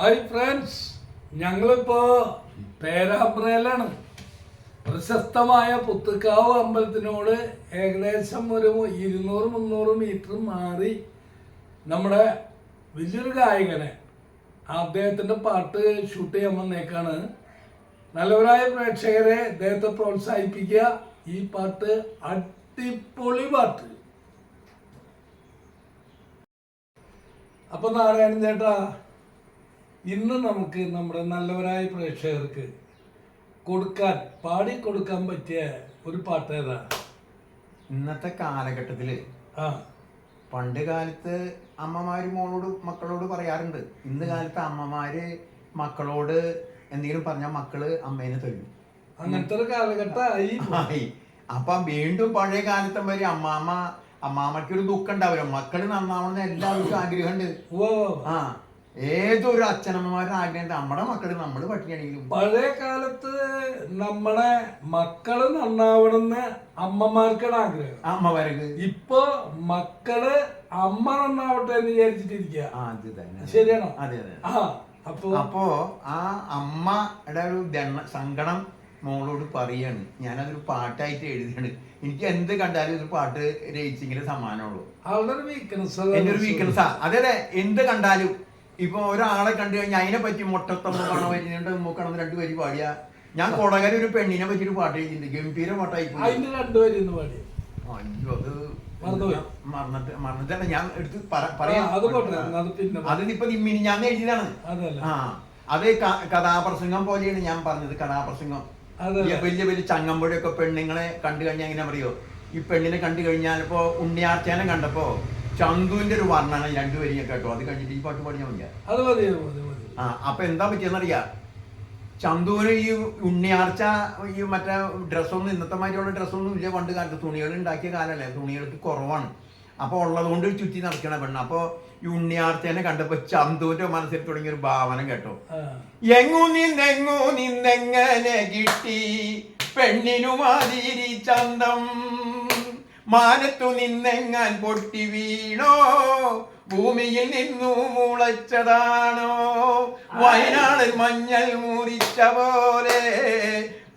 Hi friends ഞങ്ങളിപ്പോ പേരാമ്പ്രയിലാണ്. പ്രശസ്തമായ പുത്തുക്കാവ് അമ്പലത്തിനോട് ഏകദേശം ഒരു ഇരുന്നൂറ് മുന്നൂറ് മീറ്റർ മാറി നമ്മുടെ വലിയൊരു ഗായകനെ അദ്ദേഹത്തിന്റെ പാട്ട് ഷൂട്ട് ചെയ്യാൻ വന്നേക്കാണ്. നല്ലവരായ പ്രേക്ഷകരെ അദ്ദേഹത്തെ പ്രോത്സാഹിപ്പിക്കുക. ഈ പാട്ട് അടിപൊളി പാട്ട്. അപ്പൊ നാരായണൻ ചേട്ടാ ഇന്ന് നമുക്ക് നമ്മുടെ നല്ലവരായ പ്രേക്ഷകർക്ക് കൊടുക്കാൻ പാടി കൊടുക്കാൻ പറ്റിയ ഒരു പാട്ട് ഏതാ? ഇന്നത്തെ കാലഘട്ടത്തിൽ ആ. പണ്ട് കാലത്ത് അമ്മമാര് മോളോട് മക്കളോട് പറയാറുണ്ട്. ഇന്ന് കാലത്ത് അമ്മമാര് മക്കളോട് എന്തെങ്കിലും പറഞ്ഞാൽ മക്കൾ അമ്മേനെ തരും അങ്ങനത്തെ ഒരു കാലഘട്ടമായി ആയി. അപ്പൊ വീണ്ടും പഴയ കാലത്തെ വരെ അമ്മാമ്മ അമ്മാമ്മയ്ക്ക് ഒരു ദുഃഖം ഉണ്ടാവില്ല. മക്കൾ നന്നാവണമെന്ന് എല്ലാവർക്കും ആഗ്രഹമുണ്ട്. ഓ ആ. ഏതൊരു അച്ഛനമ്മമാരുടെ ആഗ്രഹം നമ്മുടെ മക്കൾ നമ്മൾ പട്ടിണിയാണെങ്കിലും. പഴയ കാലത്ത് നമ്മുടെ മക്കൾ നന്നാവണമെന്ന് അമ്മമാർക്കാണ് ആഗ്രഹം. അമ്മമാർക്ക്. ഇപ്പൊ മക്കൾ അമ്മ നന്നാവട്ടെ എന്ന് വിചാരിച്ചിട്ടിരിക്കുക ശരിയാണോ? അതെ അതെ. ആ അപ്പൊ അപ്പോ ആ അമ്മയുടെ ഒരു സങ്കടം മോളോട് പറയാണ്. ഞാനതൊരു പാട്ടായിട്ട് എഴുതിയാണ്. എനിക്ക് എന്ത് കണ്ടാലും ഒരു പാട്ട് രചിച്ചെങ്കിലും സമ്മാനമുള്ളൂ. അവളുടെ ഒരു വീക്ക്നെസ് എന്റെ ഒരു വീക്ക്നെസ്സാ അതെ അതെ. എന്ത് കണ്ടാലും ഇപ്പൊ ഒരാളെ കണ്ടു കഴിഞ്ഞാൽ അതിനെ പറ്റി മുട്ടത്തമ്മ കാണാൻ പറ്റുന്നുണ്ട് മൂക്കണം രണ്ട് പേര് പാടിയ. ഞാൻ കൊടകര ഒരു പെണ്ണിനെ പറ്റി ഒരു പാട്ട് എഴുതിയിട്ടുണ്ട്. ഗംഭീര പാട്ടായി അതിന്റെ രണ്ടുപേരും ഇന്ന് പാടി. അയ്യോ അത്. മറന്നിട്ട് മറന്നിട്ടല്ല ഞാൻ എടുത്ത് പറയാം. അത് പോട്ടെ അത് പിന്നെ അതിനിപ്പോ നിമ്മിനി ഞാൻ എഴുതിയതാണ്. ആ അത് കഥാപ്രസംഗം പോലെയാണ് ഞാൻ പറഞ്ഞത് കഥാപ്രസംഗം. വലിയ വലിയ ചങ്ങമ്പുഴയൊക്കെ പെണ്ണുങ്ങളെ കണ്ടു കഴിഞ്ഞാൽ എങ്ങനെ അറിയോ ഈ പെണ്ണിനെ കണ്ടു കഴിഞ്ഞാൽ ഇപ്പോ ഉണ്ണിയാർച്ചേനെ കണ്ടപ്പോ ചന്തുവിന്റെ ഒരു വർണാണ് വർണന വരിയൊക്കെ കേട്ടോ. അത് കഴിഞ്ഞിട്ട് ഈ പാട്ട് പാടിയാൽ മതിയാ? അത് മതി അത് മതി മതി. ആ അപ്പൊ എന്താ പറ്റിയെന്നറിയാ ചന്തുവിന് ഈ ഉണ്ണിയാർച്ച ഈ മറ്റേ ഡ്രസ്സൊന്നും ഇന്നത്തെ മാതിരിയുള്ള ഡ്രസ്സൊന്നും ഇല്ല. പണ്ട് കാലത്ത് തുണികൾ ഉണ്ടാക്കിയ കാലല്ലേ തുണികൾക്ക് കുറവാണ്. അപ്പൊ ഉള്ളതുകൊണ്ട് ചുറ്റി നടക്കണ പെണ്ണ്. അപ്പൊ ഈ ഉണ്ണിയാർച്ചേനെ കണ്ടപ്പോ ചന്തുവിന്റെ മനസ്സിൽ തുടങ്ങിയ ഒരു ഭാവന കേട്ടോ. എങ്ങു നിന്നെങ്ങു നിന്നെങ്ങനെ കിട്ടി? പെണ്ണിനു മാതിരി ചന്തം. മാനത്തു നിന്നെങ്ങാൻ പൊട്ടി വീണോ? ഭൂമിയിൽ നിന്നു മുളച്ചതാണോ? വയനാട് മഞ്ഞൾ മുറിച്ച പോലെ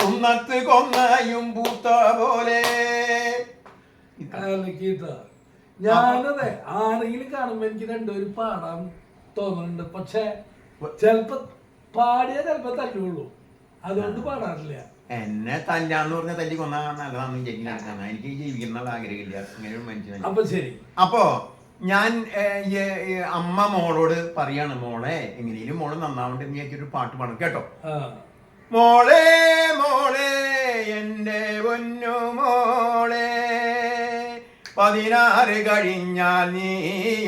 കുന്നത്ത് കൊന്നായും പൂത്ത പോലെ. ഞാനതെ ആരെങ്കിലും കാണുമ്പോ എനിക്ക് രണ്ടുപേരും പാടാൻ തോന്നുന്നുണ്ട്. പക്ഷെ ചെലപ്പോ പാടിയ ചെലപ്പോ തല്ലുള്ളൂ. അതുകൊണ്ട് പാടാറില്ല. എന്നെ തല്ലാന്ന് പറഞ്ഞ തല്ലി കൊന്നാ നല്ലതാണെന്ന് നടക്കാൻ എനിക്ക് ജീവിക്കുന്ന ആഗ്രഹമില്ല. അങ്ങനെ ഒരു മനുഷ്യനാണ്. അപ്പൊ ശരി. അപ്പോ ഞാൻ അമ്മ മോളോട് പറയാണ് മോളെ എങ്ങനെയും മോൾ നന്നാവട്ടെ എന്ന് വിചാരിച്ചൊരു പാട്ട് പാടും കേട്ടോ? മോളെ മോളെ എന്റെ പൊന്നു മോളെ പതിനാറ് കഴിഞ്ഞാൽ നീ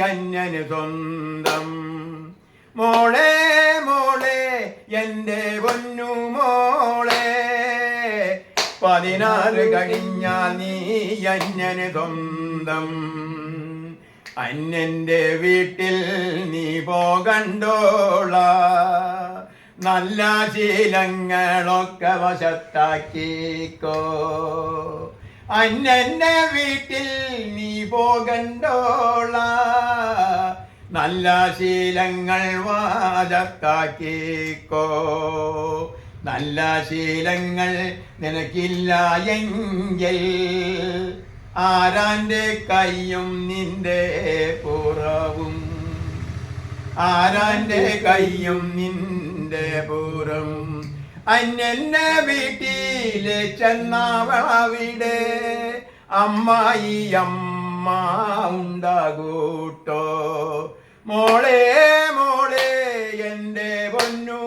അന്യന് സ്വന്തം. മോളെ മോളെ എന്റെ പൊന്നു മോളെ പതിനാറ് കഴിഞ്ഞാൽ നീ അന്യന് സ്വന്തം. അന്യന്റെ വീട്ടിൽ നീ പോകണ്ടോള. നല്ല ശീലങ്ങളൊക്കെ വശത്താക്കിക്കോ. അന്യന്റെ വീട്ടിൽ നീ പോകണ്ടോള. നല്ല ശീലങ്ങൾ വാചക്കാക്കിക്കോ നല്ല ശീലങ്ങൾ നിനക്കില്ല എങ്കിൽ ആരാന്റെ കൈയും നിന്റെ പുറവും? ആരാന്റെ കൈയും നിന്റെ പുറം അന്യന്റെ വീട്ടിലെ ചെന്നാവളവിടെ അമ്മായി അമ്മ ഉണ്ടാകൂട്ടോ? മോളെ മോളെ എന്റെ പൊന്നു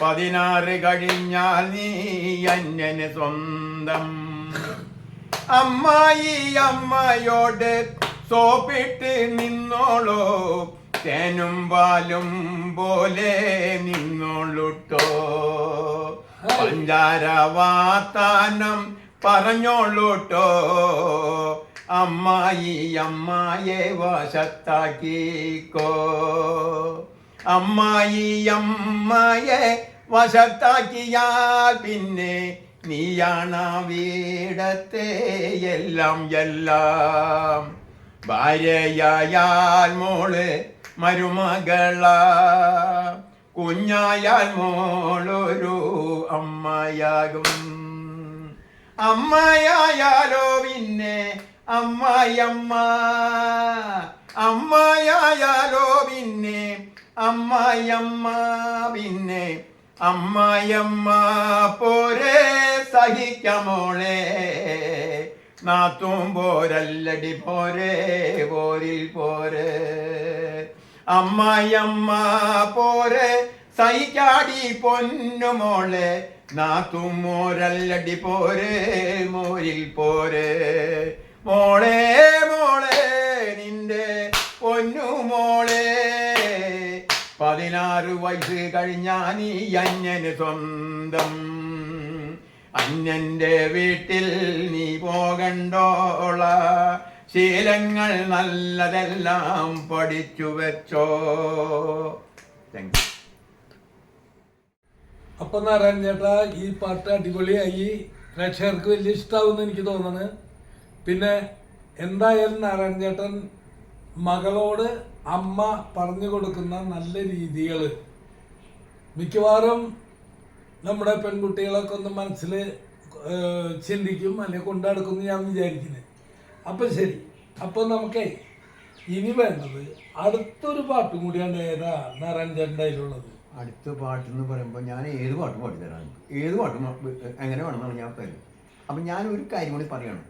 പതിനാറ് കഴിഞ്ഞാൽ നീ അന്യന് സ്വന്തം. അമ്മായി അമ്മയോട് സോപ്പിട്ട് നിന്നോളോ. തേനും പാലും പോലെ നിന്നോളുട്ടോ. പഞ്ചാര വാത്താനം പറഞ്ഞോളൂട്ടോ. അമ്മായി അമ്മായെ വശത്താക്കിക്കോ. അമ്മായി അമ്മയെ വശത്താക്കിയാൽ പിന്നെ നീയാണ് വീടത്തെ എല്ലാം എല്ലാം. ഭാര്യയായാൽ മോൾ മരുമകള. കുഞ്ഞായാൽ മോളൊരു അമ്മയാകും അമ്മയായാലോ പിന്നെ അമ്മായിയമ്മ. അമ്മയായാലോ പിന്നെ അമ്മായിയമ്മ പിന്നെ അമ്മായമ്മ പോരെ സഹിക്കമോളെ നാത്തും പോരല്ലടി പോരെ പോരിൽ പോരെ. അമ്മായമ്മ പോരെ സഹിക്കാടി പൊന്നുമോളെ നാത്തും മോരല്ലടി പോരെ മോരിൽ പോരെ. മോളെ മോളെ നിന്റെ പൊന്നു മോളെ പതിനാറ് വയസ്സ് കഴിഞ്ഞാ നീ അന്യന് സ്വന്തം. അന്യന്റെ വീട്ടിൽ നീ പോകണ്ടോള. ശീലങ്ങൾ നല്ലതെല്ലാം പഠിച്ചു വെച്ചോ. അപ്പൊ നാരായണ ചേട്ടാ ഈ പാട്ട് അടിപൊളിയായി. പ്രേക്ഷകർക്ക് വലിയ ഇഷ്ടാവുമെന്ന് എനിക്ക് തോന്നുന്നു. പിന്നെ എന്തായാലും നാരായണ ചേട്ടൻ മകളോട് അമ്മ പറഞ്ഞു കൊടുക്കുന്ന നല്ല രീതികൾ മിക്കവാറും നമ്മുടെ പെൺകുട്ടികളൊക്കെ ഒന്ന് മനസ്സിൽ ചിന്തിക്കും അല്ലെങ്കിൽ കൊണ്ടടക്കും ഞാൻ വിചാരിക്കുന്നത് അപ്പം ശരി. അപ്പോൾ നമുക്കേ ഇനി വേണ്ടത് അടുത്തൊരു പാട്ടും കൂടിയാണ് ഏതാ അതിലുള്ളത് അടുത്ത പാട്ട് എന്ന് പറയുമ്പോൾ ഞാൻ ഏത് പാട്ടും പാടിത്തരാം. ഏത് പാട്ട് എങ്ങനെ വേണമെന്നാണ് ഞാൻ തരും അപ്പം ഞാൻ ഒരു കാര്യം കൂടി പറയണം.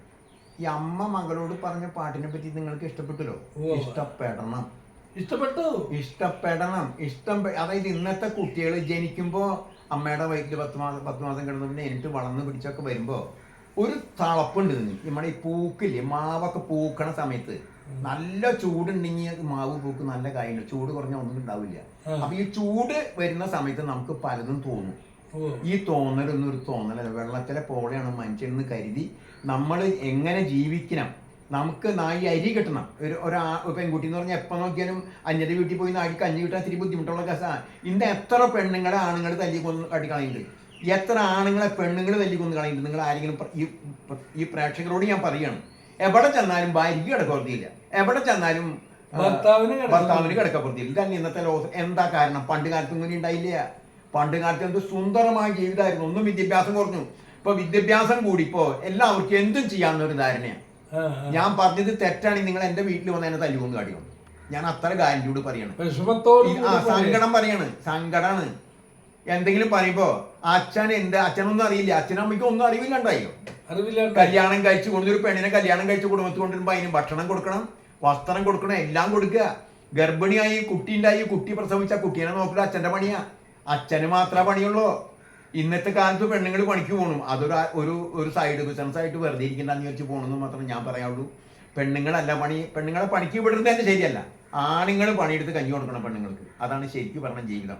ഈ അമ്മ മകളോട് പറഞ്ഞ പാട്ടിനെ പറ്റി നിങ്ങൾക്ക് ഇഷ്ടപ്പെട്ടല്ലോ. ഇഷ്ടപ്പെടണം. ഇഷ്ടപ്പെട്ടു? ഇഷ്ടപ്പെടണം. ഇഷ്ടം അതായത് ഇന്നത്തെ കുട്ടികൾ ജനിക്കുമ്പോൾ അമ്മയുടെ വയറ്റിൽ പത്ത് മാസം പത്ത് മാസം കിടന്നു പിന്നെ എനിക്ക് വളർന്ന് പിടിച്ചൊക്കെ വരുമ്പോ ഒരു തളപ്പുണ്ട് നമ്മുടെ ഈ പൂക്കില്ലേ മാവൊക്കെ പൂക്കണ സമയത്ത് നല്ല ചൂടുണ്ടെങ്കിൽ മാവ് പൂക്ക് നല്ല കാര്യമുണ്ട് ചൂട് കുറഞ്ഞ ഒന്നും ഉണ്ടാവില്ല. അപ്പൊ ഈ ചൂട് വരുന്ന സമയത്ത് നമുക്ക് പലതും തോന്നും. ഈ തോന്നലൊന്നും ഒരു തോന്നലല്ല. വെള്ളത്തിലെ പോലെയാണ് മനുഷ്യനെന്ന് കരുതി നമ്മൾ എങ്ങനെ ജീവിക്കണം? നമുക്ക് നായി അരി കിട്ടണം. ഒരു ഒരാ പെൺകുട്ടി എന്ന് പറഞ്ഞാൽ എപ്പോൾ നോക്കിയാലും അന്യത വീട്ടിൽ പോയി നായിക്ക് കഞ്ഞി കിട്ടാൻ ഇത്തിരി ബുദ്ധിമുട്ടുള്ള കേസാണ് ഇന്ന് എത്ര പെണ്ണുങ്ങളെ ആണുങ്ങൾ തല്ലി കൊന്ന് അടി കളയുന്നുണ്ട് എത്ര ആണുങ്ങളെ പെണ്ണുങ്ങൾ തല്ലി കൊന്ന് കളയുന്നുണ്ട് നിങ്ങൾ ആരെങ്കിലും ഈ ഈ പ്രേക്ഷകരോട് ഞാൻ പറയുകയാണ് എവിടെ ചെന്നാലും ഭാര്യയ്ക്ക് കിടക്കപ്പുറത്തിയില്ല എവിടെ ചെന്നാലും ഭർത്താവിന് ഭർത്താവിന് കിടക്കപ്പുറത്തില്ല ഇതാണ് ഇന്നത്തെ ലോകം എന്താ കാരണം? പണ്ട് കാലത്ത് ഇങ്ങനെ ഉണ്ടായില്ല? പണ്ട് കാലത്ത് എന്ത് സുന്ദരമായ ജീവിതമായിരുന്നു. ഒന്നും വിദ്യാഭ്യാസം കുറഞ്ഞു. ഇപ്പൊ വിദ്യാഭ്യാസം കൂടി ഇപ്പോ എല്ലാവർക്കും എന്തും ചെയ്യാവുന്ന ഒരു ധാരണയാണ്. ഞാൻ പറഞ്ഞത് തെറ്റാണെങ്കിൽ നിങ്ങൾ എന്റെ വീട്ടിൽ വന്ന് എന്നെ തല്ലുകൊണ്ട് കാട്ടിക്കൊണ്ട് ഞാൻ അത്ര കാര്യത്തോട് പറയണം. സങ്കടം പറയാണ്. സങ്കടാണ്. എന്തെങ്കിലും പറയുമ്പോ അച്ഛൻ എന്റെ അച്ഛനൊന്നും അറിയില്ല. അച്ഛനമ്മയ്ക്ക് ഒന്നും അറിവില്ലണ്ടായോ? അറിവില്ലാണ്ട് കല്യാണം കഴിച്ചു കൊണ്ടൊരു പെണ്ണിനെ കല്യാണം കഴിച്ചു കുടുംബത്തിൽ കൊണ്ടുവരുമ്പോ അതിന് ഭക്ഷണം കൊടുക്കണം വസ്ത്രം കൊടുക്കണം എല്ലാം കൊടുക്കുക. ഗർഭിണിയായി കുട്ടി ഉണ്ടായി കുട്ടി പ്രസവിച്ച കുട്ടീനെ നോക്കുക അച്ഛന്റെ പണിയാ. അച്ഛന് മാത്രമേ പണിയുള്ളൂ. ഇന്നത്തെ കാലത്ത് പെണ്ണുങ്ങൾ പണിക്ക് പോകണം അതൊരു ഒരു ഒരു സൈഡ് ബിസിനസ് ആയിട്ട് വെറുതെ ഇരിക്കണ്ടെന്ന് വെച്ച് പോകണമെന്ന് മാത്രമേ ഞാൻ പറയാവുള്ളൂ. പെണ്ണുങ്ങളല്ല പണി പെണ്ണുങ്ങളെ പണിക്ക് വിടുന്നത് തന്നെ ശരിയല്ല. ആണുങ്ങൾ പണിയെടുത്ത് കഞ്ഞി കൊടുക്കണം പെണ്ണുങ്ങൾക്ക്. അതാണ് ശരിക്കും പറഞ്ഞ ജീവിതം.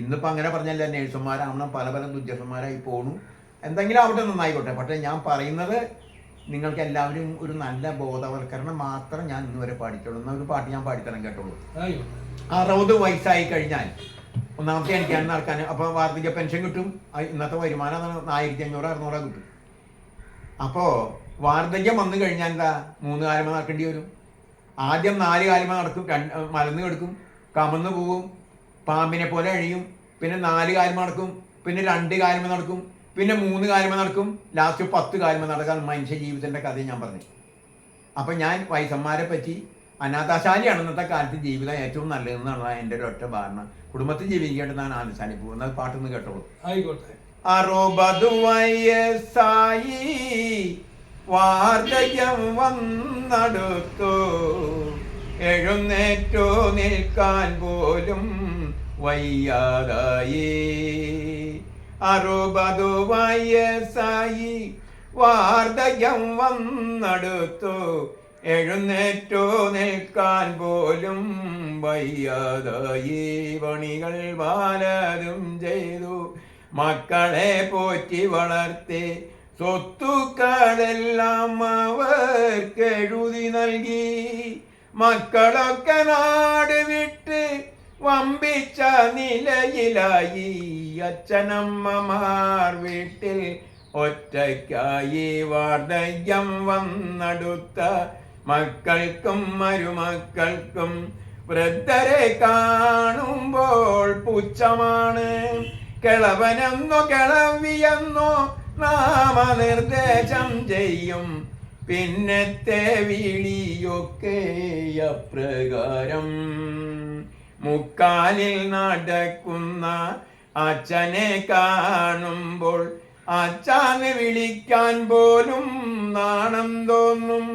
ഇന്നിപ്പോൾ അങ്ങനെ പറഞ്ഞല്ല നേഴ്സുമാരാവണം പല പല ഉദ്യോഗസ്ഥന്മാരായി പോണു. എന്തെങ്കിലും അവിടെ നന്നായിക്കോട്ടെ. പക്ഷേ ഞാൻ പറയുന്നത് നിങ്ങൾക്ക് എല്ലാവരും ഒരു നല്ല ബോധവൽക്കരണം മാത്രം ഞാൻ ഇന്നുവരെ പാടിച്ചുള്ളൂ ഒരു പാട്ട് ഞാൻ പാടിത്തരാൻ കേട്ടുള്ളൂ അറുപത് വയസ്സായി കഴിഞ്ഞാൽ ഒന്നാമത്തെ എനിക്കാൻ നടക്കാൻ അപ്പോൾ വാർദ്ധക്യ പെൻഷൻ കിട്ടും. ഇന്നത്തെ വരുമാനം ആയിരത്തി അഞ്ഞൂറ് അറുന്നൂറ് കിട്ടും. അപ്പോൾ വാർദ്ധക്യം വന്നു കഴിഞ്ഞാൽ എന്താ? മൂന്ന് കാലമ നടക്കേണ്ടി വരും. ആദ്യം നാല് കാലമ നടക്കും രണ്ട് മലന്ന് കിടക്കും കമന്ന് പോവും പാമ്പിനെ പോലെ അഴിയും പിന്നെ നാല് കാലമ നടക്കും പിന്നെ രണ്ട് കാലമ നടക്കും പിന്നെ മൂന്ന് കാലമ നടക്കും ലാസ്റ്റ് പത്ത് കാലമ നടക്കാൻ മനുഷ്യ ജീവിതത്തിന്റെ കഥ ഞാൻ പറഞ്ഞു. അപ്പൊ ഞാൻ വൈസന്മാരെ പറ്റി അനാഥാശാലിയാണ് ഇന്നത്തെ കാലത്ത് ജീവിതം ഏറ്റവും നല്ലതെന്നാണ് എന്റെ ഒരു ഒറ്റ ധാരണ. കുടുംബത്തിൽ ജീവിക്കേണ്ടതാണ് ആനശാലി പോകുന്നത് പാട്ടൊന്ന് കേട്ടോളൂ. ആയിക്കോട്ടെ. അറുപത് വയസ്സായി വാർദ്ധക്യം വന്നടുത്തു. എഴുന്നേറ്റു നിൽക്കാൻ പോലും വയ്യാതായി. അറുപത് വയസ്സായി വാർദ്ധക്യം വന്നടുത്തു. എഴുന്നേറ്റു നിൽക്കാൻ പോലും വയ്യാതായി. പണികൾ വാലതും ചെയ്തു. മക്കളെ പോറ്റി വളർത്തി. സ്വത്തുക്കളെല്ലാം അവർക്ക് എഴുതി നൽകി. മക്കളൊക്കെ നാട് വിട്ട് വമ്പിച്ച നിലയിലായി. അച്ഛനമ്മമാർ വീട്ടിൽ ഒറ്റയ്ക്കായി വാർദ്ധക്യം വന്നടുത്ത മക്കൾക്കും മരുമക്കൾക്കും വൃദ്ധരെ കാണുമ്പോൾ പുച്ഛമാണ്. കിളവനെന്നോ കിളവിയെന്നോ നാമനിർദ്ദേശം ചെയ്യും. പിന്നത്തെ വിളിയൊക്കെ അപ്രകാരം. മുക്കാലിൽ നടക്കുന്ന അച്ഛനെ കാണുമ്പോൾ അച്ഛനെ വിളിക്കാൻ പോലും നാണം തോന്നും.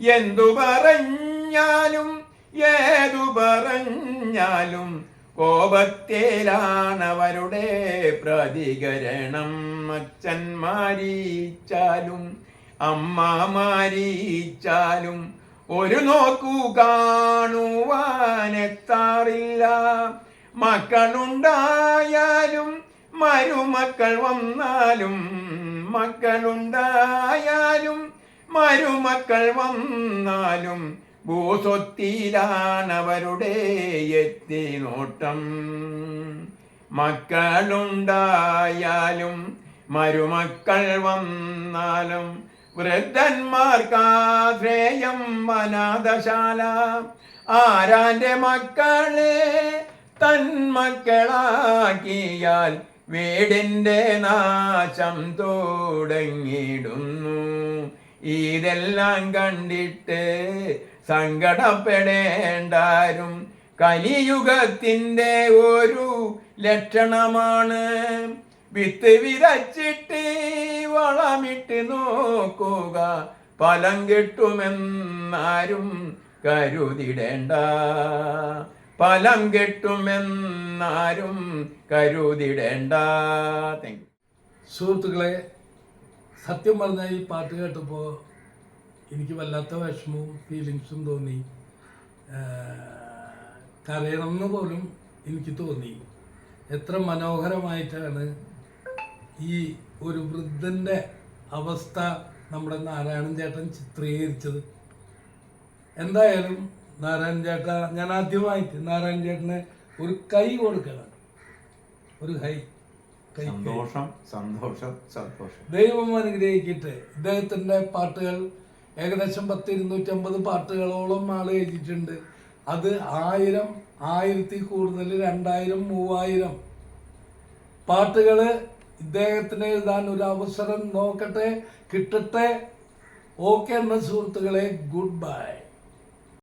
എന്തു പറഞ്ഞാലും ഏതു പറഞ്ഞാലും കോപത്തേലാണവരുടെ പ്രതികരണം. അച്ഛൻ മാരിച്ചാലും അമ്മ മാരിച്ചാലും ഒരു നോക്കു കാണുവാനെത്താറില്ല. മക്കളുണ്ടായാലും മരുമക്കൾ വന്നാലും മക്കളുണ്ടായാലും മരുമക്കൾ വന്നാലും ഭൂസ്വത്തിയിലാണവരുടെ എത്തി നോട്ടം മക്കളുണ്ടായാലും മരുമക്കൾ വന്നാലും വൃദ്ധന്മാർക്കാശ്രേയം അനാഥശാല. ആരാന്റെ മക്കളെ തന്മക്കളാക്കിയാൽ വീടിന്റെ നാശം തുടങ്ങിയിടുന്നു. ഇതെല്ലാം കണ്ടിട്ട് സങ്കടപ്പെടേണ്ടാരും. കലിയുഗത്തിന്റെ ഒരു ലക്ഷണമാണ്. വിത്ത് വിതച്ചിട്ട് വളമിട്ട് നോക്കുക. ഫലം കിട്ടുമെന്നാരും കരുതിടേണ്ട. ഫലം കിട്ടുമെന്നാരും കരുതിടേണ്ട. സുഹൃത്തുക്കളെ സത്യം പറഞ്ഞ ഈ പാട്ട് കേട്ടപ്പോൾ എനിക്ക് വല്ലാത്ത വിഷമവും ഫീലിങ്സും തോന്നി. കരയണം എന്ന് പോലും എനിക്ക് തോന്നി. എത്ര മനോഹരമായിട്ടാണ് ഈ ഒരു വൃദ്ധന്റെ അവസ്ഥ നമ്മുടെ നാരായണൻ ചേട്ടൻ ചിത്രീകരിച്ചത്. എന്തായാലും നാരായണൻ ചേട്ട ഞാൻ ആദ്യമായിട്ട് നാരായണൻ ചേട്ടന് ഒരു കൈ കൊടുക്കണം. ഒരു കൈ. സന്തോഷം സന്തോഷം സന്തോഷം. ദൈവം അനുഗ്രഹിക്കട്ടെ. ഇദ്ദേഹത്തിന്റെ പാട്ടുകൾ ഏകദേശം പത്ത് ഇരുന്നൂറ്റമ്പത് പാട്ടുകളോളം ആൾ എഴുതിയിട്ടുണ്ട്. അത് ആയിരം ആയിരത്തി കൂടുതൽ രണ്ടായിരം മൂവായിരം. പാട്ടുകൾ ഇദ്ദേഹത്തിന് എഴുതാൻ ഒരു അവസരം നോക്കട്ടെ കിട്ടട്ടെ. ഓക്കെ എന്ന സുഹൃത്തുക്കളെ ഗുഡ് ബൈ.